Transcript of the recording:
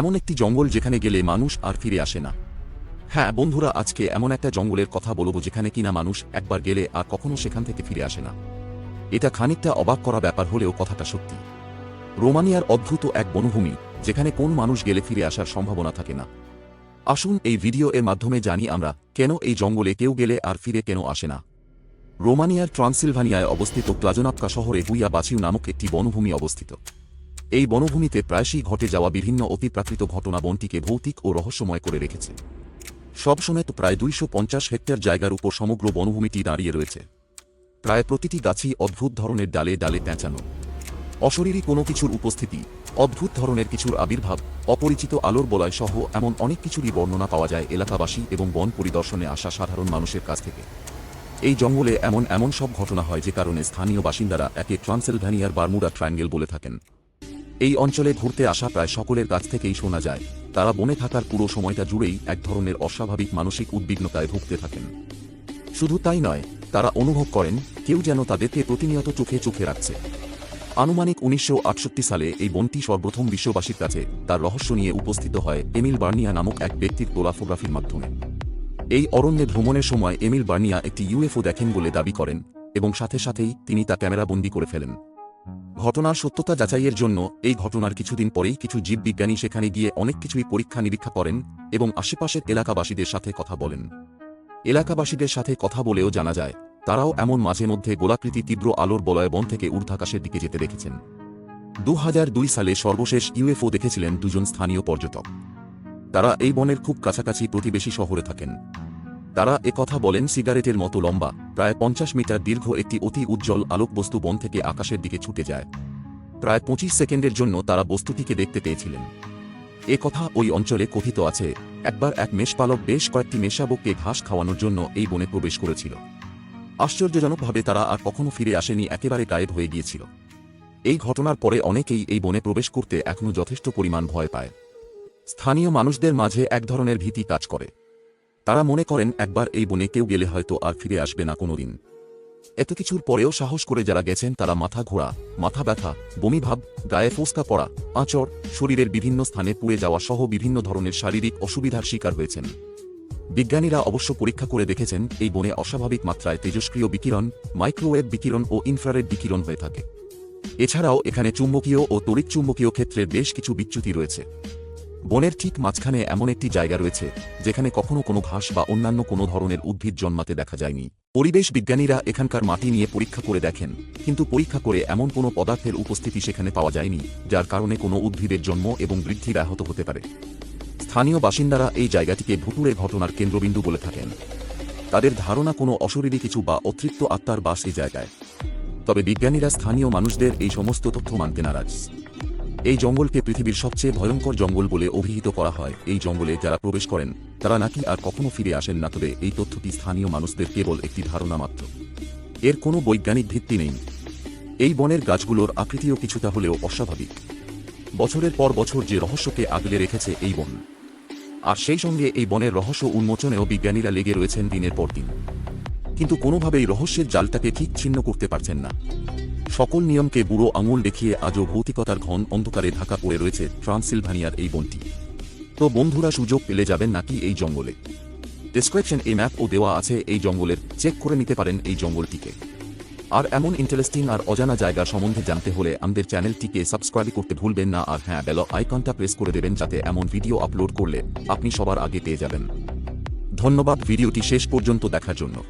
এমন একটি জঙ্গল যেখানে গেলে মানুষ আর ফিরে আসে না। হ্যাঁ বন্ধুরা, আজকে এমন একটা জঙ্গলের কথা বলব যেখানে কিনা মানুষ একবার গেলে আর কখনো সেখান থেকে ফিরে আসে না। এটা খানিকটা অবাক করা ব্যাপার হলেও কথাটা সত্যি। রোমানিয়ার অদ্ভুত এক বনভূমি, যেখানে কোন মানুষ গেলে ফিরে আসার সম্ভাবনা থাকে না। আসুন এই ভিডিও এর মাধ্যমে জানি আমরা কেন এই জঙ্গলে কেউ গেলে আর ফিরে কেন আসে না। রোমানিয়ার ট্রান্সিলভানিয়ায় অবস্থিত প্লাজোনাক্কা শহরে হুইয়া বাছিউ নামক একটি বনভূমি অবস্থিত। এই বনভূমিতে প্রায়শই ঘটে যাওয়া বিভিন্ন অতিপ্রাকৃত ঘটনা বনটিকে ভৌতিক ও রহস্যময় করে রেখেছে। সবসময় তো প্রায় দুইশো পঞ্চাশ হেক্টর জায়গার উপর সমগ্র বনভূমিটি দাঁড়িয়ে রয়েছে। প্রায় প্রতিটি গাছই অদ্ভুত ধরনের ডালে ডালে পেঁচানো। অশরীরী কোনো কিছুর উপস্থিতি, অদ্ভুত ধরনের কিছুর আবির্ভাব, অপরিচিত আলোর বলয় সহ এমন অনেক কিছুরই বর্ণনা পাওয়া যায় এলাকাবাসী এবং বন পরিদর্শনে আসা সাধারণ মানুষের কাছ থেকে। এই জঙ্গলে এমন এমন সব ঘটনা হয় যে কারণে স্থানীয় বাসিন্দারা একে ট্রান্সেলভ্যানিয়ার বারমুডা ট্রায়াঙ্গেল বলে থাকেন। এই অঞ্চলে ঘুরতে আসা প্রায় সকলের কাছ থেকেই শোনা যায়, তারা বনে থাকার পুরো সময়টা জুড়েই এক ধরনের অস্বাভাবিক মানসিক উদ্বিগ্নতায় ভুগতে থাকেন। শুধু তাই নয়, তারা অনুভব করেন, কেউ যেন তাদেরকে প্রতিনিয়ত চোখে চোখে রাখছে। আনুমানিক উনিশশো আটষট্টি সালে এই বনটি সর্বপ্রথম বিশ্ববাসীর কাছে তার রহস্য নিয়ে উপস্থিত হয় এমিল বার্নিয়া নামক এক ব্যক্তির গোলাফোগ্রাফির মাধ্যমে। এই অরণ্যে ভ্রমণের সময় এমিল বার্নিয়া একটি ইউএফও দেখেন বলে দাবি করেন এবং সাথে সাথেই তিনি তা ক্যামেরাবন্দি করে ফেলেন। ঘটনার সত্যতা যাচাইয়ের জন্য এই ঘটনার কিছুদিন পরেই কিছু জীববিজ্ঞানী সেখানে গিয়ে অনেক কিছুই পরীক্ষা নিরীক্ষা করেন এবং আশেপাশের এলাকাবাসীদের সাথে কথা বলেন। এলাকাবাসীদের সাথে কথা বলেও জানা যায়, তারাও এমন মাঝে মধ্যে গোলাকৃতি তীব্র আলোর বলয় বন থেকে ঊর্ধ্বাকাশের দিকে যেতে দেখেছেন। দু হাজার দুই সালে সর্বশেষ ইউএফও দেখেছিলেন দুজন স্থানীয় পর্যটক। তারা এই বনের খুব কাছাকাছি প্রতিবেশী শহরে থাকেন। তারা কথা বলেন, সিগারেটের মতো লম্বা, প্রায় পঞ্চাশ মিটার দীর্ঘ একটি অতি উজ্জ্বল আলোকবস্তু বন থেকে আকাশের দিকে ছুটে যায়। প্রায় পঁচিশ সেকেন্ডের জন্য তারা বস্তুটিকে দেখতে পেয়েছিলেন। এ কথা ওই অঞ্চলে কথিত আছে। একবার এক মেষপালক বেশ কয়েকটি মেষাবককে ঘাস খাওয়ানোর জন্য এই বনে প্রবেশ করেছিল। আশ্চর্যজনকভাবে তারা আর কখনো ফিরে আসেনি, একেবারে গায়েব হয়ে গিয়েছিল। এই ঘটনার পরে অনেকেই এই বনে প্রবেশ করতে এখনও যথেষ্ট পরিমাণ ভয় পায়। স্থানীয় মানুষদের মাঝে এক ধরনের ভীতি কাজ করে। তারা মনে করেন, একবার এই বনে কেউ গেলে হয়তো আর ফিরে আসবে না কোনোদিন। এত কিছুর পরেও সাহস করে যারা গেছেন, তারা মাথা ঘোরা, মাথা ব্যথা বমিভাব গায়ে ফোস্কা পড়া, আঁচড়, শরীরের বিভিন্ন স্থানে পুড়ে যাওয়া সহ বিভিন্ন ধরনের শারীরিক অসুবিধার শিকার হয়েছেন। বিজ্ঞানীরা অবশ্য পরীক্ষা করে দেখেছেন, এই বনে অস্বাভাবিক মাত্রায় তেজস্ক্রিয় বিকিরণ, মাইক্রোওয়েভ বিকিরণ ও ইনফ্রারেড বিকিরণ হয়ে থাকে। এছাড়াও এখানে চুম্বকীয় ও তড়িৎচুম্বকীয় ক্ষেত্রের বেশ কিছু বিচ্যুতি রয়েছে। বনের ঠিক মাঝখানে এমন একটি জায়গা রয়েছে, যেখানে কখনো কোনো ঘাস বা অন্যান্য কোনো ধরনের উদ্ভিদ জন্মাতে দেখা যায়নি। পরিবেশ বিজ্ঞানীরা এখানকার মাটি নিয়ে পরীক্ষা করে দেখেন, কিন্তু পরীক্ষা করে এমন কোনো পদার্থের উপস্থিতি সেখানে পাওয়া যায়নি, যার কারণে কোনো উদ্ভিদের জন্ম এবং বৃদ্ধি ব্যাহত হতে পারে। স্থানীয় বাসিন্দারা এই জায়গাটিকে ভুতুরের ঘটনার কেন্দ্রবিন্দু বলে থাকেন। তাদের ধারণা কোনো অশরীরী কিছু বা অতৃপ্ত আত্মার বাস এই জায়গায়। তবে বিজ্ঞানীরা স্থানীয় মানুষদের এই সমস্ত তথ্য মানতে নারাজ। এই জঙ্গলকে পৃথিবীর সবচেয়ে ভয়ঙ্কর জঙ্গল বলে অভিহিত করা হয়। এই জঙ্গলে যারা প্রবেশ করেন, তারা নাকি আর কখনো ফিরে আসেন না, তবে এই তথ্যটি স্থানীয় মানুষদের কেবল একটি ধারণা মাত্র। এর কোনো বৈজ্ঞানিক ভিত্তি নেই। এই বনের গাছগুলোর আকৃতিও কিছুটা হলেও অস্বাভাবিক। বছরের পর বছর যে রহস্যকে আগলে রেখেছে এই বন। আর সেই সঙ্গে এই বনের রহস্য উন্মোচনেও বিজ্ঞানীরা লেগে রয়েছেন দিনের পর দিন। কিন্তু কোনোভাবেই রহস্যের জালটাকে ঠিক ছিন্ন করতে পারছেন না। সকল নিয়মকে বুড়ো আঙুল দেখিয়ে আজও ভৌতিকতার ঘন অন্ধকারে ঢাকা পড়ে রয়েছে ট্রান্সিলভানিয়ার এই বনটি। তো বন্ধুরা, সুযোগ পেলে যাবেন নাকি এই জঙ্গলে? ডেসক্রিপশন এই ম্যাপও দেওয়া আছে এই জঙ্গলের। চেক করে নিতে পারেন এই জঙ্গলটিকে। আর এমন ইন্টারেস্টিং আর অজানা জায়গা সম্বন্ধে জানতে হলে আমাদের চ্যানেলটিকে সাবস্ক্রাইব করতে ভুলবেন না। আর হ্যাঁ বেল আইকনটা প্রেস করে দেবেন যাতে এমন ভিডিও আপলোড করলে আপনি সবার আগে পেয়ে যাবেন। ধন্যবাদ, ভিডিওটি শেষ পর্যন্ত দেখার জন্য।